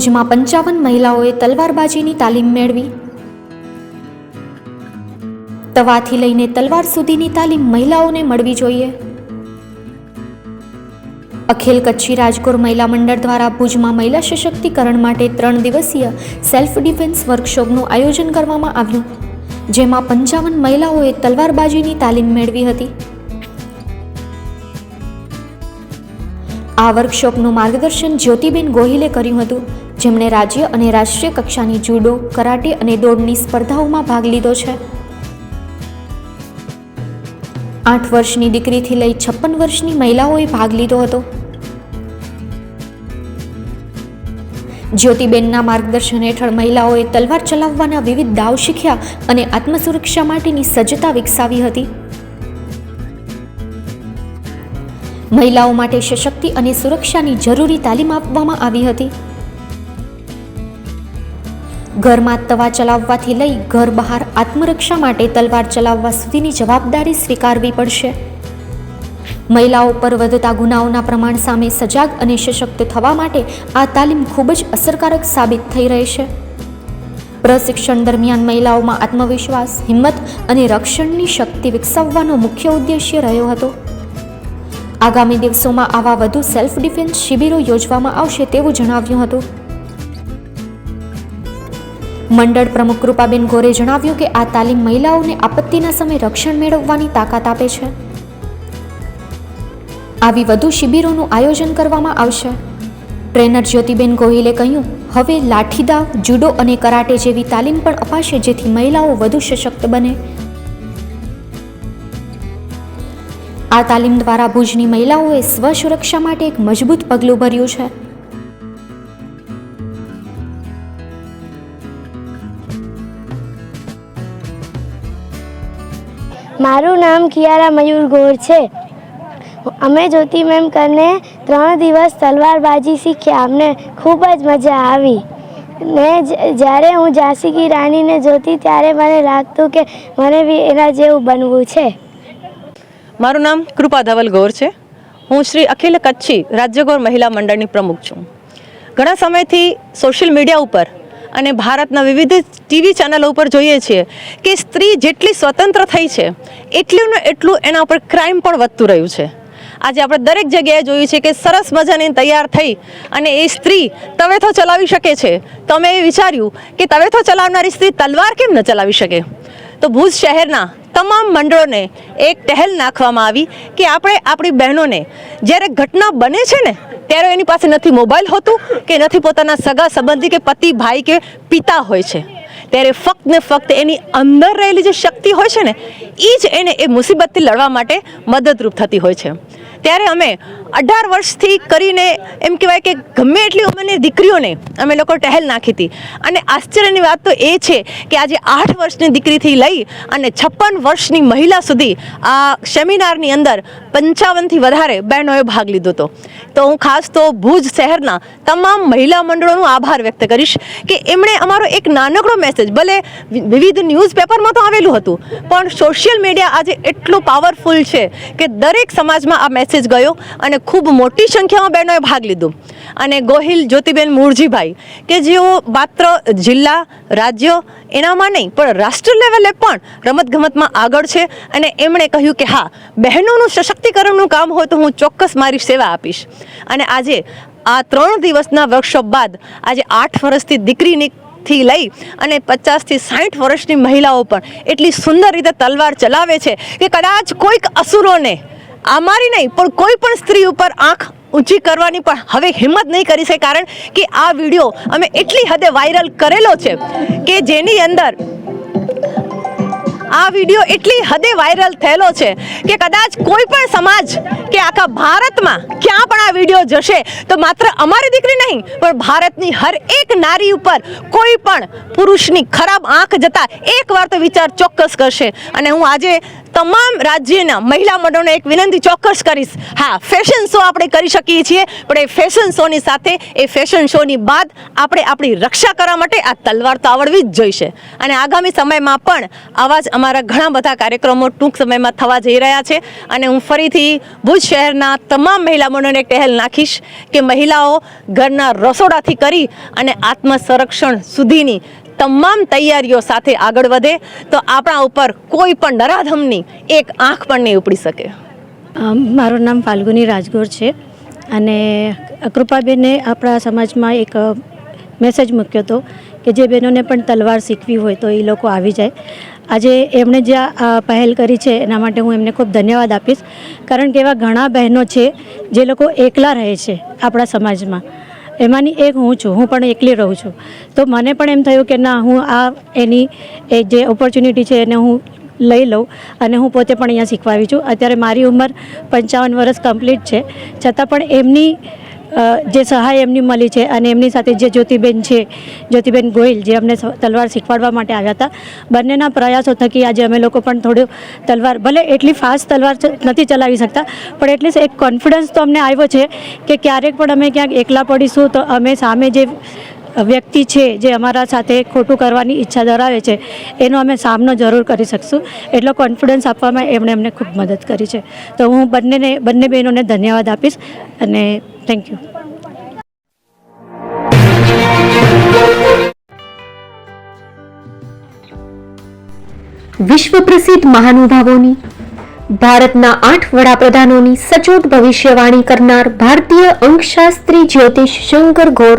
ભુજમાં પંચાવન મહિલાઓએ તલવારબાજીની તાલીમ મેળવી. તવાથી લઈને તલવાર સુધીની તાલીમ મહિલાઓને મળવી જોઈએ. અખિલ કચ્છી રાજકોર મહિલા મંડળ દ્વારા ભુજમાં મહિલા સશક્તિકરણ માટે ત્રણ દિવસીય સેલ્ફ ડિફેન્સ વર્કશોપનું આયોજન કરવામાં આવ્યું, જેમાં પંચાવન મહિલાઓએ તલવારબાજીની તાલીમ મેળવી હતી. આ વર્કશોપનું માર્ગદર્શન જ્યોતિબેન ગોહિલે કર્યું હતું. જેમણે રાજ્ય અને રાષ્ટ્રીય કક્ષાની જુડો, કરાટે અને દોડની સ્પર્ધાઓમાં ભાગ લીધો છે. આઠ વર્ષની દીકરીથી લઈ છપ્પન વર્ષની મહિલાઓએ ભાગ લીધો હતો. જ્યોતિબેનના માર્ગદર્શન હેઠળ મહિલાઓએ તલવાર ચલાવવાના વિવિધ દાવ શીખ્યા અને આત્મસુરક્ષા માટેની સજ્જતા વિકસાવી હતી. મહિલાઓ માટે સશક્તિ અને સુરક્ષાની જરૂરી તાલીમ આપવામાં આવી હતી. ઘરમાં તવા ચલાવવાથી લઈ ઘર બહાર આત્મરક્ષા માટે તલવાર ચલાવવા સુધીની જવાબદારી સ્વીકારવી પડશે. મહિલાઓ પર વધતા ગુનાઓના પ્રમાણ સામે સજાગ અને સશક્ત થવા માટે આ તાલીમ ખૂબ જ અસરકારક સાબિત થઈ રહેશે પ્રશિક્ષણ દરમિયાન મહિલાઓમાં આત્મવિશ્વાસ, હિંમત અને રક્ષણની શક્તિ વિકસાવવાનો મુખ્ય ઉદ્દેશ્ય રહ્યો હતો. આગામી દિવસોમાં આવા વધુ સેલ્ફ ડિફેન્સ શિબિરો યોજવામાં આવશે તેવું જણાવ્યું હતું. મંડળ પ્રમુખ કૃપાબેન ગોરે જણાવ્યું કે આ તાલીમ મહિલાઓને આપત્તિના સમયે રક્ષણ મેળવવાની તાકાત આપે છે. આવી વધુ શિબિરોનું આયોજન કરવામાં આવશે. ટ્રેનર જ્યોતિબેન ગોહિલે કહ્યું, હવે લાઠીદાવ, જુડો અને કરાટે જેવી તાલીમ પણ અપાશે જેથી મહિલાઓ વધુ સશક્ત બને. આ તાલીમ દ્વારા ભુજની મહિલાઓએ સ્વસુરક્ષા માટે એક મજબૂત પગલું ભર્યું છે. મારું નામ કિયારા મયુર ગોર છે. અમે જ્યોતિ મેમ કરીને ત્રણ દિવસ તલવારબાજી શીખ્યા. અમને ખૂબ જ મજા આવી. ને જ્યારે હું ઝાંસી કી રાણીને જોતી ત્યારે મને લાગતું કે મને બી એના જેવું બનવું છે. મારું નામ કૃપા ધવલ ગોર છે. હું શ્રી અખિલ કચ્છી રાજ્યગોર મહિલા મંડળની પ્રમુખ છું. ઘણા સમયથી સોશિયલ મીડિયા ઉપર અને ભારતના વિવિધ ટીવી ચેનલો ઉપર જોઈએ છીએ કે સ્ત્રી જેટલી સ્વતંત્ર થઈ છે, એટલું ને એટલું એના ઉપર ક્રાઇમ પણ વધતું રહ્યું છે. આજે આપણે દરેક જગ્યાએ જોયું છે કે સરસ મજાની તૈયાર થઈ અને એ સ્ત્રી તવેથો ચલાવી શકે છે. તો અમે એ વિચાર્યું કે તવેથો ચલાવનારી સ્ત્રી તલવાર કેમ ન ચલાવી શકે? તો ભુજ શહેરના તમામ મંડળોને એક ટહેલ નાખવામાં આવી કે આપણે આપણી બહેનોને જ્યારે ઘટના બને છે ને, ત્યારે એની પાસે નથી મોબાઈલ હોતું કે નથી પોતાના સગા સંબંધી કે પતિ, ભાઈ કે પિતા હોય છે. ત્યારે ફક્ત ને ફક્ત એની અંદર રહેલી જે શક્તિ હોય છે ને એ જ એને એ મુસીબતથી લડવા માટે મદદરૂપ થતી હોય છે. ત્યારે અમે અઢાર વર્ષથી કરીને એમ કહેવાય કે ગમે એટલી ઉંમરની દીકરીઓને અમે લોકો ટહેલ નાખી હતી. અને આશ્ચર્યની વાત તો એ છે કે આજે આઠ વર્ષની દીકરીથી લઈ અને છપ્પન વર્ષની મહિલા સુધી આ સેમિનારની અંદર પંચાવનથી વધારે બહેનોએ ભાગ લીધો હતો. તો હું ખાસ તો ભુજ શહેરના તમામ મહિલા મંડળોનો આભાર વ્યક્ત કરીશ કે એમણે અમારો એક નાનકડો મેસેજ ભલે વિવિધ ન્યૂઝપેપરમાં તો આવેલું હતું, પણ સોશિયલ મીડિયા આજે એટલું પાવરફુલ છે કે દરેક સમાજમાં આ મેસેજ ગયો અને ખૂબ મોટી સંખ્યામાં બહેનોએ ભાગ લીધો. અને ગોહિલ જ્યોતિબેન મૂળજીભાઈ, કે જેઓ માત્ર જિલ્લા, રાજ્ય, એનામાં નહીં, પણ રાષ્ટ્ર લેવલે પણ રમતગમતમાં આગળ છે. અને એમણે કહ્યું કે હા, બહેનોનું સશક્તિકરણનું કામ હોય તો હું ચોક્કસ મારી સેવા આપીશ. અને આજે આ ત્રણ દિવસના વર્કશોપ બાદ, આજે આઠ વર્ષથી દીકરીની થી લઈ અને પચાસથી સાઠ વર્ષની મહિલાઓ પણ એટલી સુંદર રીતે તલવાર ચલાવે છે કે કદાચ કોઈક અસુરોને અમારી નહીં, પણ કોઈ પણ સ્ત્રી ઉપર આંખ ઊંચી કરવાની પણ હવે હિંમત નહીં કરી છે કારણ કે આ વીડિયો અમે એટલી હદે વાયરલ કરેલો છે કે જેની અંદર આ વીડિયો એટલી હદે વાયરલ થયેલો છે કે કદાચ કોઈ પણ સમાજ કે આખા ભારતમાં ક્યાં પણ આ વીડિયો જશે, તો માત્ર અમારી દીકરી નહીં, પણ ભારતની હર એક નારી ઉપર કોઈ પણ પુરુષની ખરાબ આંખ જતા એકવાર તો વિચાર ચોક્કસ કરશે. અને હું આજે તમામ રાજ્યના મહિલા મંડળોને એક વિનંતી ચોક્કસ કરીશ. હા ફેશન શો આપણે કરી શકીએ છીએ, પણ એ ફેશન શોની સાથે, એ ફેશન શોની બાદ આપણે આપણી રક્ષા કરવા માટે આ તલવાર તો આવડવી જ જોઈશે. અને આગામી સમયમાં પણ આવા જ અમારા ઘણા બધા કાર્યક્રમો ટૂંક સમયમાં થવા જઈ રહ્યા છે. અને હું ફરીથી ભુજ શહેરના તમામ મહિલા મંડળોને એક પહેલ નાખીશ કે મહિલાઓ ઘરના રસોડાથી કરી અને આત્મસંરક્ષણ સુધીની તમામ તૈયારીઓ સાથે આગળ વધે તો આપણા ઉપર કોઈ પણ નરાધમની એક આંખ પણ નહીં ઉપડી શકે. મારું નામ ફાલ્ગુની રાજગોર છે અને કૃપાબેને આપણા સમાજમાં એક મેસેજ મૂક્યો હતો કે જે બહેનોને પણ તલવાર શીખવી હોય તો એ લોકો આવી જાય. આજે એમણે જે પહેલ કરી છે એના માટે હું એમને ખૂબ ધન્યવાદ આપીશ. કારણ કે એવા ઘણા બહેનો છે જે લોકો એકલા રહે છે આપણા સમાજમાં. એમાંની એક હું છું, હું પણ એકલી રહું છું. તો મને પણ એમ થયું કે ના, હું આ એની, એ જે ઓપોર્ચ્યુનિટી છે એને હું લઈ લઉં અને હું પોતે પણ અહીંયા શીખવાવી છું. અત્યારે મારી ઉંમર પંચાવન વર્ષ કમ્પ્લીટ છે. છતાં પણ એમની જે સહાય એમની મળી છે અને એમની સાથે જે જ્યોતિબેન છે, જ્યોતિબેન ગોહિલ જે અમને તલવાર શીખવાડવા માટે આવ્યા હતા, બંનેના પ્રયાસો થકી આજે અમે લોકો પણ થોડું તલવાર, ભલે એટલી ફાસ્ટ તલવાર નથી ચલાવી શકતા, પણ એટલીસ્ટ એક કોન્ફિડન્સ તો અમને આવ્યો છે કે ક્યારેક પણ અમે ક્યાંક એકલા પડીશું તો અમે સામે જે વ્યક્તિ છે જે અમારા સાથે ખોટું કરવાની ઈચ્છા ધરાવે છે, એનો અમે સામનો જરૂર કરી શકશું. એટલો કોન્ફિડન્સ આપવામાં એમણે અમને ખૂબ મદદ કરી છે. તો હું બંનેને, બંને બહેનોને ધન્યવાદ આપીશ અને થેન્ક યુ વિશ્વ પ્રસિદ્ધ મહાનુભાવોની, ભારતના આઠ વડાપ્રધાનોની સચોટ ભવિષ્યવાણી કરનાર ભારતીય અંકશાસ્ત્રી જ્યોતિષ શંકર ગોર